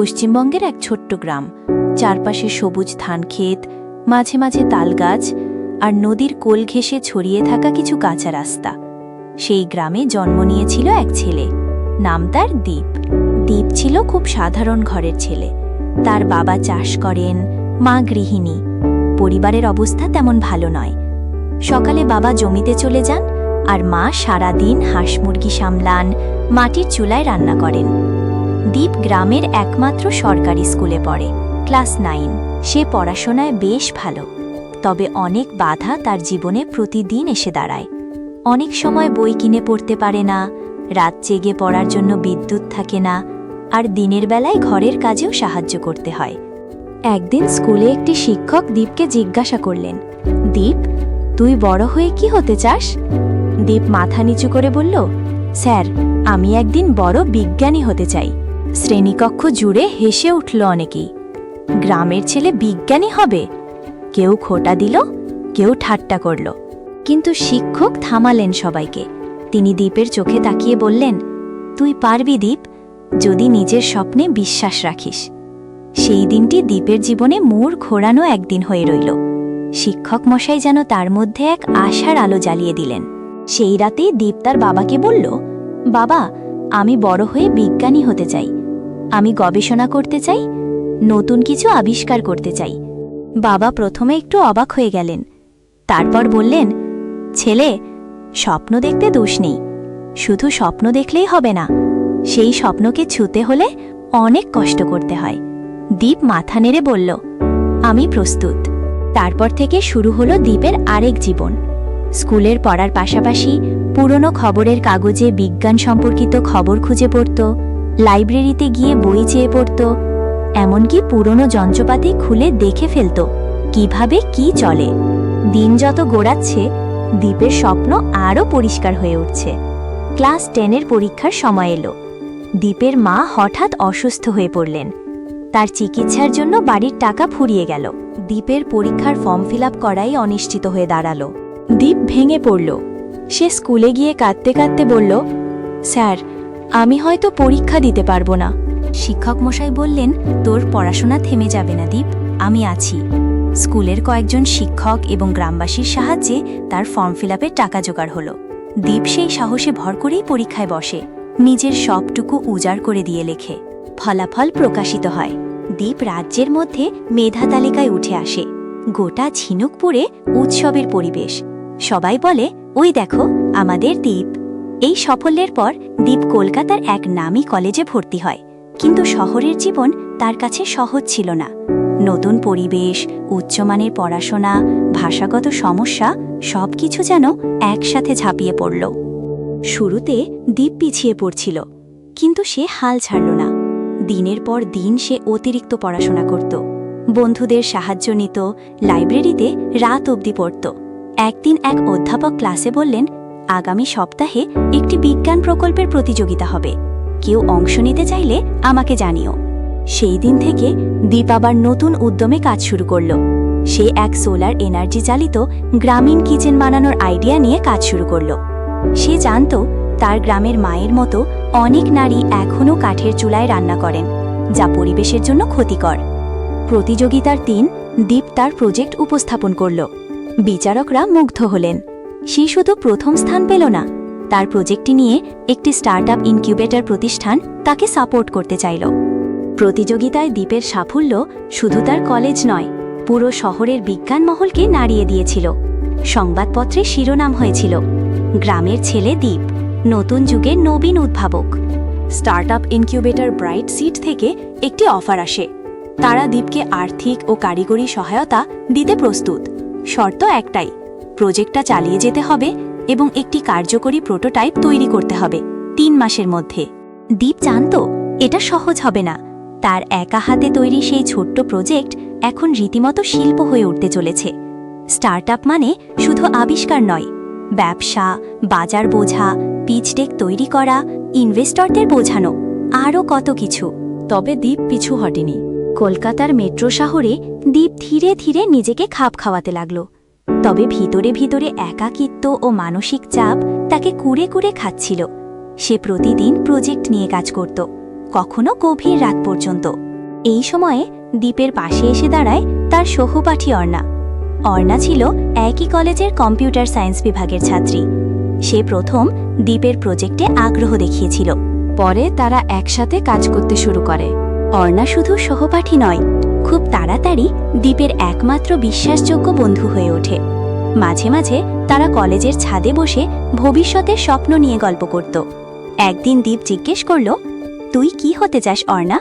পশ্চিমবঙ্গের এক ছোট্ট গ্রাম। চারপাশে সবুজ ধান ক্ষেত, মাঝে মাঝে তালগাছ আর নদীর কোল ঘেঁষে ছড়িয়ে থাকা কিছু কাঁচা রাস্তা। সেই গ্রামে জন্ম নিয়েছিল এক ছেলে। নাম তার দ্বীপ দ্বীপ ছিল খুব সাধারণ ঘরের ছেলে। তার বাবা চাষ করেন, মা গৃহিণী। পরিবারের অবস্থা তেমন ভালো নয়। সকালে বাবা জমিতে চলে যান আর মা সারাদিন হাঁস মুরগি সামলান, মাটির চুলায় রান্না করেন। দ্বীপ গ্রামের একমাত্র সরকারি স্কুলে পড়ে। Class nine. সে পড়াশোনায় বেশ ভালো। তবে অনেক বাধা তার জীবনে প্রতিদিন এসে দাঁড়ায়। অনেক সময় বই কিনে পড়তে পারে না, রাত জেগে পড়ার জন্য বিদ্যুৎ থাকে না, আর দিনের বেলায় ঘরের কাজেও সাহায্য করতে হয়। একদিন স্কুলে একটি শিক্ষক দীপকে জিজ্ঞাসা করলেন, দীপ, তুই বড় হয়ে কি হতে চাস? দীপ মাথা নিচু করে বলল, স্যার, আমি একদিন বড় বিজ্ঞানী হতে চাই। শ্রেণীকক্ষ জুড়ে হেসে উঠল অনেকেই। গ্রামের ছেলে বিজ্ঞানী হবে। কেউ খোটা দিল, কেউ ঠাট্টা করল। কিন্তু শিক্ষক থামালেন সবাইকে। তিনি দ্বীপের চোখে তাকিয়ে বললেন, তুই পারবি দ্বীপ যদি নিজের স্বপ্নে বিশ্বাস রাখিস। সেই দিনটি দ্বীপের জীবনে মোড় ঘোরানো একদিন হয়ে রইল। শিক্ষক মশাই যেন তার মধ্যে এক আশার আলো জ্বালিয়ে দিলেন। সেই রাতে দীপ তার বাবাকে বলল, বাবা, আমি বড় হয়ে বিজ্ঞানী হতে চাই। আমি গবেষণা করতে চাই, নতুন কিছু আবিষ্কার করতে চাই। বাবা প্রথমে একটু অবাক হয়ে গেলেন। তারপর বললেন, ছেলে, স্বপ্ন দেখতে দোষ নেই। শুধু স্বপ্ন দেখলেই হবে না। সেই স্বপ্নকে ছুতে হলে অনেক কষ্ট করতে হয়। দীপ মাথা নেড়ে বলল, আমি প্রস্তুত। তারপর থেকে শুরু হলো দ্বীপের আরেক জীবন। স্কুলের পড়ার পাশাপাশি পুরনো খবরের কাগজে বিজ্ঞান সম্পর্কিত খবর খুঁজে পড়ত। লাইব্রেরিতে গিয়ে বই চেয়ে পড়ত, এমনকি পুরনো যন্ত্রপাতি খুলে দেখে ফেলত কীভাবে কি চলে। দিন যত গোড়াচ্ছে, দ্বীপের স্বপ্ন আরও পরিষ্কার হয়ে উঠছে। ক্লাস টেনের পরীক্ষার সময় এলো। দ্বীপের মা হঠাৎ অসুস্থ হয়ে পড়লেন। তার চিকিৎসার জন্য বাড়ির টাকা ফুরিয়ে গেল। দ্বীপের পরীক্ষার ফর্ম ফিল করাই অনিশ্চিত হয়ে দাঁড়াল। দ্বীপ ভেঙে পড়ল। সে স্কুলে গিয়ে কাঁদতে কাঁদতে বলল, স্যার আমি হয়তো পরীক্ষা দিতে পারব না। শিক্ষক মশাই বললেন, তোর পড়াশোনা থেমে যাবে না দীপ, আমি আছি। স্কুলের কয়েকজন শিক্ষক এবং গ্রামবাসীর সাহায্যে তার ফর্ম ফিল টাকা জোগাড় হলো। দীপ সেই সাহসে ভর করেই পরীক্ষায় বসে, নিজের সবটুকু উজাড় করে দিয়ে লেখে। ফলাফল প্রকাশিত হয়। দ্বীপ রাজ্যের মধ্যে মেধা তালিকায় উঠে আসে। গোটা ঝিনুকপুরে উৎসবের পরিবেশ। সবাই বলে, ওই দেখো, আমাদের দ্বীপ এই সাফল্যের পর দীপ কলকাতার এক নামী কলেজে ভর্তি হয়। কিন্তু শহরের জীবন তার কাছে সহজ ছিল না। নতুন পরিবেশ, উচ্চমানের পড়াশোনা, ভাষাগত সমস্যা, সবকিছু যেন একসাথে ঝাঁপিয়ে পড়ল। শুরুতে দ্বীপ পিছিয়ে পড়ছিল, কিন্তু সে হাল ছাড়ল না। দিনের পর দিন সে অতিরিক্ত পড়াশোনা করত। বন্ধুদের সাহায্য নিত, লাইব্রেরিতে রাত অবধি পড়ত। একদিন এক অধ্যাপক ক্লাসে বললেন আগামী সপ্তাহে একটি বিজ্ঞান প্রকল্পের প্রতিযোগিতা হবে। কেউ অংশ নিতে চাইলে আমাকে জানিও। সেই দিন থেকে দীপ আবার নতুন উদ্যমে কাজ শুরু করল। সে এক সোলার এনার্জি চালিত গ্রামীণ কিচেন বানানোর আইডিয়া নিয়ে কাজ শুরু করল। সে জানত তার গ্রামের মায়ের মতো অনেক নারী এখনও কাঠের চুলায় রান্না করেন, যা পরিবেশের জন্য ক্ষতিকর। প্রতিযোগিতার দিন দীপ তার প্রজেক্ট উপস্থাপন করল। বিচারকরা মুগ্ধ হলেন। সে শুধু প্রথম স্থান পেল না, তার প্রজেক্টটি নিয়ে একটি স্টার্টআপ ইনকিউবেটর প্রতিষ্ঠান তাকে সাপোর্ট করতে চাইল। প্রতিযোগিতায় দ্বীপের সাফল্য শুধু তার কলেজ নয়, পুরো শহরের বিজ্ঞান মহলকে নাড়িয়ে দিয়েছিল। সংবাদপত্রে শিরোনাম হয়েছিল, গ্রামের ছেলে দ্বীপ, নতুন যুগের নবীন উদ্ভাবক। স্টার্টআপ ইনকিউবেটর ব্রাইট সিট থেকে একটি অফার আসে। তারা দ্বীপকে আর্থিক ও কারিগরি সহায়তা দিতে প্রস্তুত। শর্ত একটাই প্রজেক্টটা চালিয়ে যেতে হবে এবং একটি কার্যকরী প্রোটোটাইপ তৈরি করতে হবে তিন মাসের মধ্যে। দ্বীপ জানত এটা সহজ হবে না। তার একা হাতে তৈরি সেই ছোট্ট প্রজেক্ট এখন রীতিমতো শিল্প হয়ে উঠতে চলেছে। স্টার্টআপ মানে শুধু আবিষ্কার নয়, ব্যবসা, বাজার বোঝা পিচডেক তৈরি করা, ইনভেস্টরদের বোঝানো, আরও কত কিছু। তবে দ্বীপ পিছু হটেনি। কলকাতার মেট্রো শহরে দ্বীপ ধীরে ধীরে নিজেকে খাপ খাওয়াতে লাগল। তবে ভিতরে ভিতরে একাকিত্ব ও মানসিক চাপ তাকে কুড়ে কুড়ে খাচ্ছিল। সে প্রতিদিন প্রজেক্ট নিয়ে কাজ করত, কখনো গভীর রাত পর্যন্ত। এই সময়ে দ্বীপের পাশে এসে দাঁড়ায় তার সহপাঠী অর্ণা। অর্ণা ছিল একই কলেজের কম্পিউটার সায়েন্স বিভাগের ছাত্রী। সে প্রথম দ্বীপের প্রজেক্টে আগ্রহ দেখিয়েছিল। পরে তারা একসাথে কাজ করতে শুরু করে। অর্ণা শুধু সহপাঠী নয় খুব তাড়াতাড়ি দ্বীপের একমাত্র বিশ্বাসযোগ্য বন্ধু হয়ে ওঠে। মাঝে মাঝে তারা কলেজের ছাদে বসে ভবিষ্যতের স্বপ্ন নিয়ে গল্প করত। একদিন দ্বীপ জিজ্ঞেস করল, তুই কি হতে চাস, অর্ণা?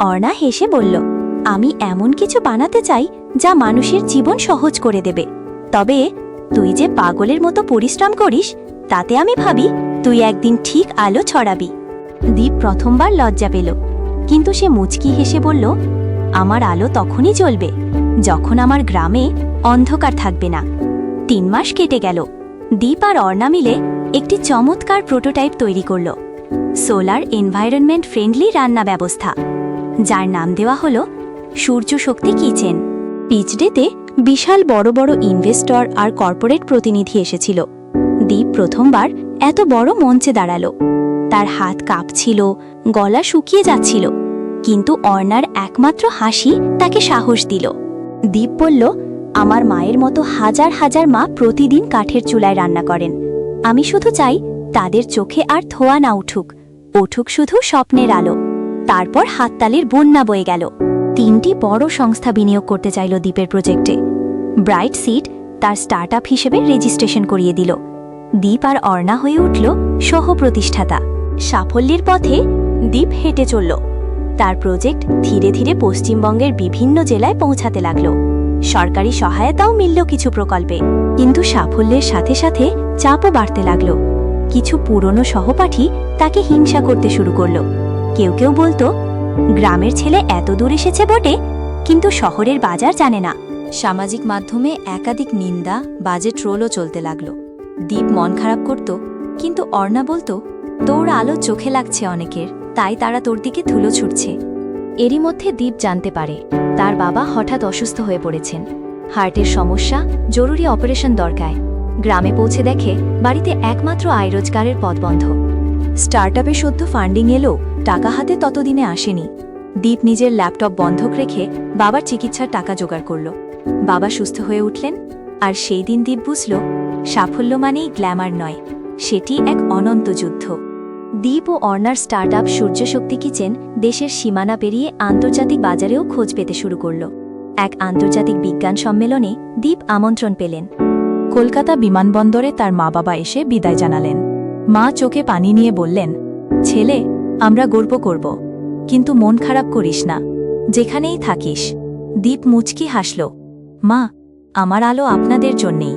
অর্ণা হেসে বলল, আমি এমন কিছু বানাতে চাই যা মানুষের জীবন সহজ করে দেবে। তবে তুই যে পাগলের মতো পরিশ্রম করিস, তাতে আমি ভাবি তুই একদিন ঠিক আলো ছড়াবি। দ্বীপ প্রথমবার লজ্জা পেল, কিন্তু সে মুচকি হেসে বলল আমার আলো তখনই জ্বলবে, যখন আমার গ্রামে অন্ধকার থাকবে না। তিন মাস কেটে গেল। দ্বীপ আর অর্ণা মিলে একটি চমৎকার প্রোটোটাইপ তৈরি করল। সোলার এনভায়রনমেন্ট ফ্রেন্ডলি রান্না ব্যবস্থা, যার নাম দেওয়া হল সূর্য শক্তি কিচেন। পিচডেতে বিশাল বড় বড় ইনভেস্টর আর কর্পোরেট প্রতিনিধি এসেছিল। দ্বীপ প্রথমবার এত বড় মঞ্চে দাঁড়াল। তার হাত কাঁপছিল, গলা শুকিয়ে যাচ্ছিল। কিন্তু অর্ণার একমাত্র হাসি তাকে সাহস দিল। দ্বীপ বলল, আমার মায়ের মতো হাজার হাজার মা প্রতিদিন কাঠের চুলায় রান্না করেন। আমি শুধু চাই তাদের চোখে আর ধোয়া না উঠুক। উঠুক শুধু স্বপ্নের আলো। তারপর হাততালির বন্যা বয়ে গেল। তিনটি বড় সংস্থা বিনিয়োগ করতে চাইল দ্বীপের প্রজেক্টে। ব্রাইট সিট তার স্টার্ট হিসেবে রেজিস্ট্রেশন করিয়ে দিল। দ্বীপ আর অর্ণা হয়ে উঠল সহ প্রতিষ্ঠাতা সাফল্যের পথে দ্বীপ হেঁটে চলল। তার প্রজেক্ট ধীরে ধীরে পশ্চিমবঙ্গের বিভিন্ন জেলায় পৌঁছাতে লাগল। সরকারি সহায়তাও মিলল কিছু প্রকল্পে। কিন্তু সাফল্যের সাথে সাথে চাপও বাড়তে লাগল। কিছু পুরনো সহপাঠী তাকে হিংসা করতে শুরু করল। কেউ কেউ বলতো, গ্রামের ছেলে এত দূর এসেছে বটে, কিন্তু শহরের বাজার জানে না। সামাজিক মাধ্যমে একাধিক নিন্দা, বাজে ট্রোলও চলতে লাগল। দ্বীপ মন খারাপ করত, কিন্তু অর্ণা বলতো, তোর আলো চোখে লাগছে অনেকের। তাই তারা তোর দিকে ধুলো ছুটছে। এরই মধ্যে দ্বীপ জানতে পারে, তার বাবা হঠাৎ অসুস্থ হয়ে পড়েছেন। হার্টের সমস্যা, জরুরি অপারেশন দরকার। গ্রামে পৌঁছে দেখে বাড়িতে একমাত্র আয় রোজগারের পথ বন্ধ। স্টার্টআপে সদ্য ফান্ডিং এলেও টাকা হাতে ততদিনে আসেনি। দ্বীপ নিজের ল্যাপটপ বন্ধক রেখে বাবার চিকিৎসার টাকা জোগাড় করল। বাবা সুস্থ হয়ে উঠলেন, আর সেই দিন দ্বীপ বুঝল, সাফল্য মানেই গ্ল্যামার নয়, সেটি এক অনন্ত যুদ্ধ। দ্বীপ ও অর্নার স্টার্টআপ সূর্যশক্তি কিচেন দেশের সীমানা পেরিয়ে আন্তর্জাতিক বাজারেও খোঁজ পেতে শুরু করল। এক আন্তর্জাতিক বিজ্ঞান সম্মেলনে দ্বীপ আমন্ত্রণ পেলেন। কলকাতা বিমানবন্দরে তার মা বাবা এসে বিদায় জানালেন। মা চোখে পানি নিয়ে বললেন, ছেলে, আমরা গর্ব করব, কিন্তু মন খারাপ করিস না, যেখানেই থাকিস। দ্বীপ মুচকি হাসল, মা, আমার আলো আপনাদের জন্যেই।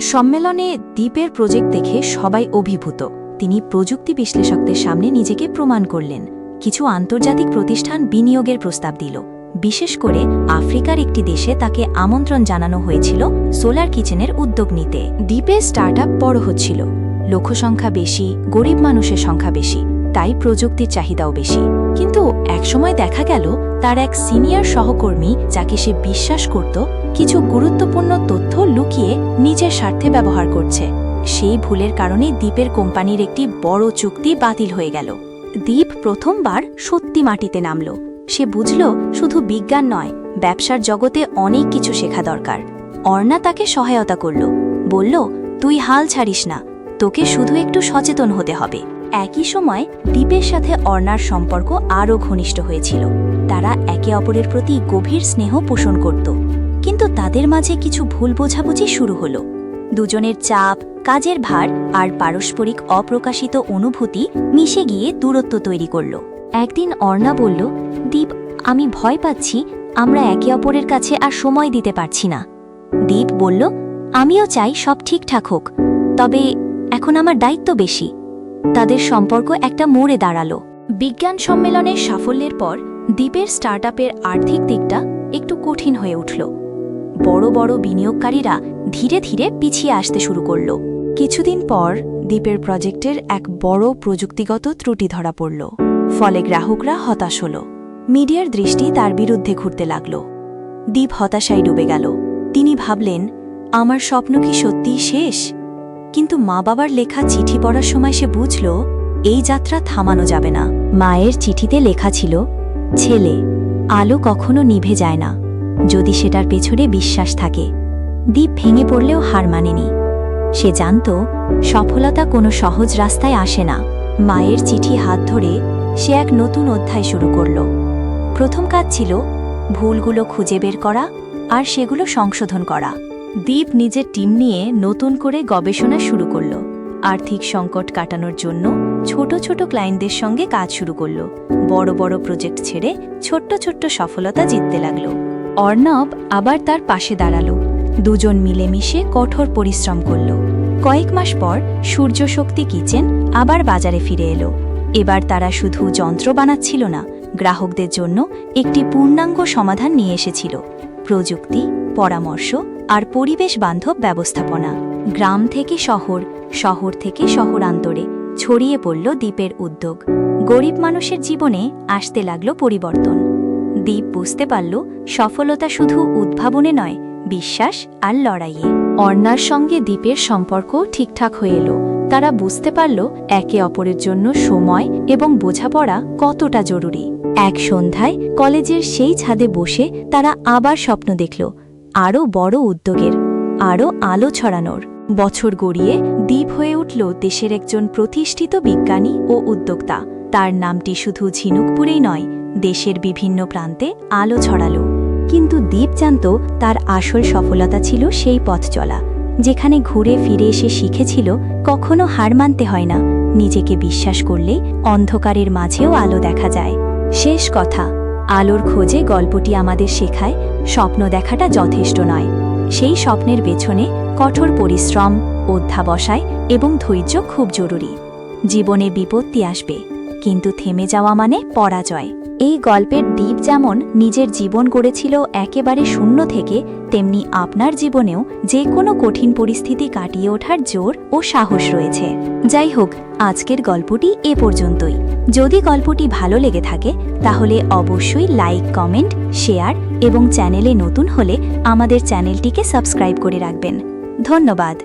সম্মেলনে দ্বীপের প্রজেক্ট দেখে সবাই অভিভূত। তিনি প্রযুক্তি বিশ্লেষকদের সামনে নিজেকে প্রমাণ করলেন। কিছু আন্তর্জাতিক প্রতিষ্ঠান বিনিয়োগের প্রস্তাব দিল। বিশেষ করে আফ্রিকার একটি দেশে তাকে আমন্ত্রণ জানানো হয়েছিল সোলার কিচেনের উদ্যোগ নিতে। দ্বীপে স্টার্ট বড় হচ্ছিল। লোকসংখ্যা বেশি, গরিব মানুষের সংখ্যা বেশি, তাই প্রযুক্তির চাহিদাও বেশি। কিন্তু একসময় দেখা গেল, তার এক সিনিয়র সহকর্মী, যাকে সে বিশ্বাস করত, কিছু গুরুত্বপূর্ণ তথ্য লুকিয়ে নিজের স্বার্থে ব্যবহার করছে। সেই ভুলের কারণে দ্বীপের কোম্পানির একটি বড় চুক্তি বাতিল হয়ে গেল। দ্বীপ প্রথমবার সত্যি মাটিতে নামল। সে বুঝল শুধু বিজ্ঞান নয়, ব্যবসার জগতে অনেক কিছু শেখা দরকার। অর্ণা তাকে সহায়তা করল। বলল, তুই হাল ছাড়িস না, তোকে শুধু একটু সচেতন হতে হবে। একই সময় দ্বীপের সাথে অর্ণার সম্পর্ক আরও ঘনিষ্ঠ হয়েছিল। তারা একে অপরের প্রতি গভীর স্নেহ পোষণ করত। কিন্তু তাদের মাঝে কিছু ভুল বোঝাবুঝি শুরু হলো। দুজনের চাপ, কাজের ভার আর পারস্পরিক অপ্রকাশিত অনুভূতি মিশে গিয়ে দূরত্ব তৈরি করল। একদিন অর্ণা বলল, দীপ, আমি ভয় পাচ্ছি, আমরা একে অপরের কাছে আর সময় দিতে পারছি না। দীপ বলল, আমিও চাই সব ঠিকঠাক হোক, তবে এখন আমার দায়িত্ব বেশি। তাদের সম্পর্ক একটা মোড়ে দাঁড়াল। বিজ্ঞান সম্মেলনের সাফল্যের পর দ্বীপের স্টার্টআপের আর্থিক দিকটা একটু কঠিন হয়ে উঠল। বড় বড় বিনিয়োগকারীরা ধীরে ধীরে পিছিয়ে আসতে শুরু করল। কিছুদিন পর দ্বীপের প্রজেক্টের এক বড় প্রযুক্তিগত ত্রুটি ধরা পড়ল। ফলে গ্রাহকরা হতাশ হল। মিডিয়ার দৃষ্টি তার বিরুদ্ধে ঘুরতে লাগল। দ্বীপ হতাশায় ডুবে গেল। তিনি ভাবলেন, আমার স্বপ্ন কি সত্যিই শেষ? কিন্তু মা বাবার লেখা চিঠি পড়ার সময় সে বুঝল, এই যাত্রা থামানো যাবে না। মায়ের চিঠিতে লেখা ছিল, ছেলে, আলো কখনো নিভে যায় না। যদি সেটার পেছনে বিশ্বাস থাকে। দ্বীপ ভেঙে পড়লেও হার মানেনি। সে জানত, সফলতা কোনো সহজ রাস্তায় আসে না। মায়ের চিঠি হাত ধরে সে এক নতুন অধ্যায় শুরু করল। প্রথম কাজ ছিল ভুলগুলো খুঁজে বের করা আর সেগুলো সংশোধন করা। দ্বীপ নিজের টিম নিয়ে নতুন করে গবেষণা শুরু করল। আর্থিক সংকট কাটানোর জন্য ছোট ছোট ক্লায়েন্টদের সঙ্গে কাজ শুরু করল। বড় বড় প্রজেক্ট ছেড়ে ছোট্ট ছোট্ট সফলতা জিততে লাগল। অর্ণব আবার তার পাশে দাঁড়াল। দুজন মিলেমিশে কঠোর পরিশ্রম করল। কয়েক মাস পর সূর্যশক্তি কিচেন আবার বাজারে ফিরে এলো। এবার তারা শুধু যন্ত্র বানাচ্ছিল না, গ্রাহকদের জন্য একটি পূর্ণাঙ্গ সমাধান নিয়ে এসেছিল। প্রযুক্তি, পরামর্শ আর পরিবেশ বান্ধব ব্যবস্থাপনা। গ্রাম থেকে শহর শহর থেকে শহরান্তরে ছড়িয়ে পড়ল দ্বীপের উদ্যোগ। গরিব মানুষের জীবনে আসতে লাগল পরিবর্তন। দ্বীপ বুঝতে পারল, সফলতা শুধু উদ্ভাবনে নয়, বিশ্বাস আর লড়াইয়ে। অর্ণার সঙ্গে দ্বীপের সম্পর্ক ঠিকঠাক হয়ে এলো। তারা বুঝতে পারল, একে অপরের জন্য সময় এবং বোঝাপড়া কতটা জরুরি। এক সন্ধ্যায় কলেজের সেই ছাদে বসে তারা আবার স্বপ্ন দেখল, আরও বড় উদ্যোগের, আরও আলো ছড়ানোর। বছর গড়িয়ে দ্বীপ হয়ে উঠল দেশের একজন প্রতিষ্ঠিত বিজ্ঞানী ও উদ্যোক্তা। তার নামটি শুধু ঝিনুকপুরেই নয় দেশের বিভিন্ন প্রান্তে আলো ছড়ালো। কিন্তু দ্বীপ জানত তার আসল সফলতা ছিল সেই পথ চলা। যেখানে ঘুরে ফিরে এসে শিখেছিল, কখনো হার মানতে হয় না। নিজেকে বিশ্বাস করলে অন্ধকারের মাঝেও আলো দেখা যায়। শেষ কথা, আলোর খোঁজে গল্পটি আমাদের শেখায়, স্বপ্ন দেখাটা যথেষ্ট নয়। সেই স্বপ্নের পেছনে কঠোর পরিশ্রম, অধ্যাবসায় এবং ধৈর্য খুব জরুরি। জীবনে বিপত্তি আসবে, কিন্তু থেমে যাওয়া মানে পরাজয়। এই গল্পের দ্বীপ যেমন নিজের জীবন গড়েছিল একেবারে শূন্য থেকে, তেমনি আপনার জীবনেও যে কোনো কঠিন পরিস্থিতি কাটিয়ে ওঠার জোর ও সাহস রয়েছে। যাই হোক, আজকের গল্পটি এ পর্যন্তই। যদি গল্পটি ভালো লেগে থাকে, তাহলে অবশ্যই লাইক, কমেন্ট, শেয়ার এবং চ্যানেলে নতুন হলে আমাদের চ্যানেলটিকে সাবস্ক্রাইব করে রাখবেন। ধন্যবাদ।